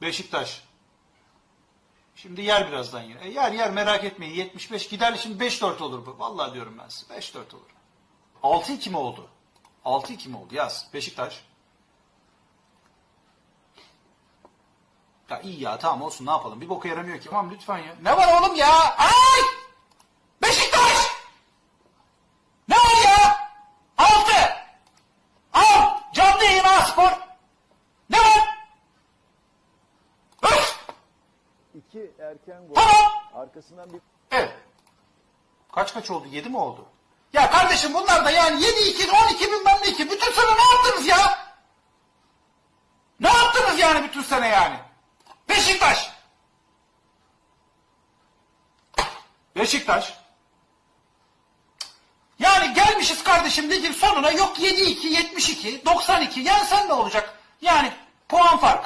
Beşiktaş. Şimdi yer birazdan yine. E yer yer merak etmeyin. 75 gider şimdi 5-4 olur bu. Vallahi diyorum ben size. 5-4 olur. 6-2 mi oldu? 6-2 mi oldu? Yaz. Beşiktaş. Ya iyi ya tamam olsun ne yapalım. Bir boka yaramıyor ki. Tamam lütfen ya. Ne var oğlum ya? Ay! Beşiktaş! Ne var ya? 6! Al! Canlı yayın spor. Ne var? Öf! İki erken gol. Arkasından bir Evet. Kaç kaç oldu? 7 mi oldu? Ya kardeşim bunlar da yani 7 2 12 bilmem ne 2. Bütün sene ne yaptınız ya? Ne yaptınız yani bütün sene yani? Beşiktaş. Beşiktaş. Yani gelmişiz kardeşim ligin sonuna yok 7 2 72 92. Yani sen ne olacak? Yani puan farkı.